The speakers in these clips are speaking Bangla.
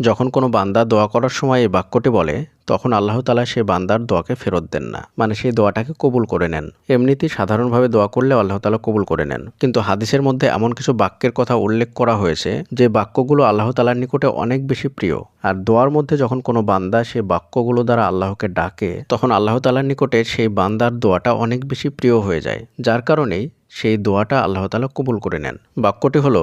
যখন কোনো বান্দা দোয়া করার সময় এই বাক্যটি বলে, তখন আল্লাহ তালা সেই বান্দার দোয়াকে ফেরত দেন না মানে সেই দোয়াটাকে কবুল করে নেন। এমনিতেই সাধারণভাবে দোয়া করলে আল্লাহ তালা কবুল করে নেন। কিন্তু হাদিসের মধ্যে এমন কিছু বাক্যের কথা উল্লেখ করা হয়েছে, যে বাক্যগুলো আল্লাহ তালার নিকটে অনেক বেশি প্রিয়। আর দোয়ার মধ্যে যখন কোনো বান্দা সেই বাক্যগুলো দ্বারা আল্লাহকে ডাকে, তখন আল্লাহ তালার নিকটে সেই বান্দার দোয়াটা অনেক বেশি প্রিয় হয়ে যায়। যার কারণেই সেই দোয়াটা আল্লাহ তালা কবুল করে নেন। বাক্যটি হলো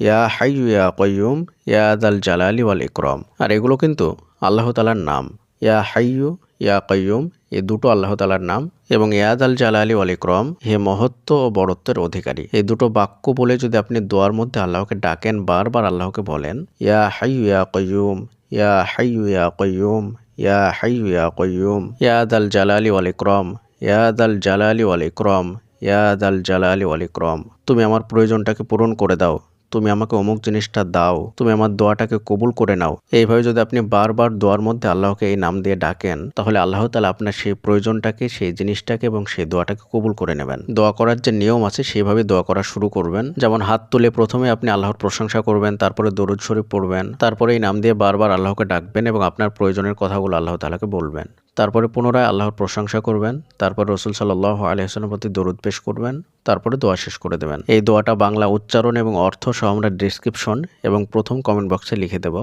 ইয়া হাইয়ু ইয়া কয়ুম ইয়া আদাল জালালি ওয়াল ইকরম। আর এগুলো কিন্তু আল্লাহ তালার নাম। ইয়া হাইয়ু, ইয়া কয়ুম এই দুটো আল্লাহ তালার নাম এবং ইয়াদ আল জালালি ওয়াল ইকরম, হে মহত্ব ও বড়ত্বের অধিকারী। এই দুটো বাক্য বলে যদি আপনি দোয়ার মধ্যে আল্লাহকে ডাকেন, বারবার আল্লাহকে বলেন, ইয়া হাইয়ু ইয়া কয়ুম ইয়া হাইয়ু ইয়া কয়ুম ইয়া হাইয়ু ইয়া কয়ুম ইয়াদ আল জালালি ওয়াল ইকরম ইয়াদ আল জালালি ওয়াল ইকরম ইয়াদ আল জালালি ওয়াল ইকরম। তুমি আমার প্রয়োজনটাকে পূরণ করে দাও। তুমি আমাকে অমুক জিনিসটা দাও, তুমি আমার দোয়াটাকে কবুল করে নাও। এইভাবে যদি আপনি বারবার দোয়ার মধ্যে আল্লাহকে এই নাম দিয়ে ডাকেন, তাহলে আল্লাহ তালা আপনার সেই প্রয়োজনটাকে, সেই জিনিসটাকে এবং সেই দোয়াটাকে কবুল করে নেবেন। দোয়া করার যে নিয়ম আছে, সেইভাবে দোয়া করা শুরু করবেন। যেমন হাত তুলে প্রথমে আপনি আল্লাহর প্রশংসা করবেন, তারপরে দরুদ শরীফ পড়বেন, তারপরে এই নাম দিয়ে বারবার আল্লাহকে ডাকবেন এবং আপনার প্রয়োজনের কথাগুলো আল্লাহ তালাকে বলবেন। তারপরে পুনরায় আল্লাহর প্রশংসা করবেন, তারপর রসুল সাল্লাহ আলহামের প্রতি দরুদ পেশ করবেন, তারপরে দোয়া শেষ করে দেবেন। এই দোয়াটা বাংলা উচ্চারণ এবং অর্থ সহ আমরা ডিসক্রিপশন এবং প্রথম কমেন্ট বক্সে লিখে দেব।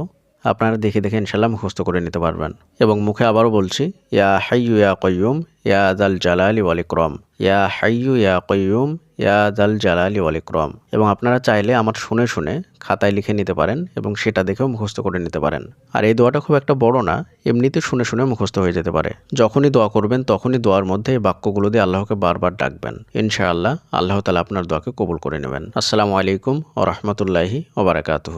আপনারা দেখে দেখে ইনশাল্লাহ মুখস্থ করে নিতে পারবেন। এবং মুখে আবারও বলছি, ইয়া হাইয়ু ইয়া কয়ুম ইয়া আদাল জালালি ওয়াল ইয়া হাইয়ু ইয়া কয়ুম ইয়া আদাল জালালি ওয়াল ইকরম এবং আপনারা চাইলে আমার শুনে শুনে খাতায় লিখে নিতে পারেন এবং সেটা দেখেও মুখস্থ করে নিতে পারেন। আর এই দোয়াটা খুব একটা বড় না, এমনিতে শুনে শুনে মুখস্থ হয়ে যেতে পারে। যখনই দোয়া করবেন, তখনই দোয়ার মধ্যে এই বাক্যগুলো দিয়ে আল্লাহকে বারবার ডাকবেন। ইনশাআল্লাহ আল্লাহ তালা আপনার দোয়াকে কবুল করে নেবেন। আসসালামু আলাইকুম ও রহমতুল্লাহি ওবরাকাতুহ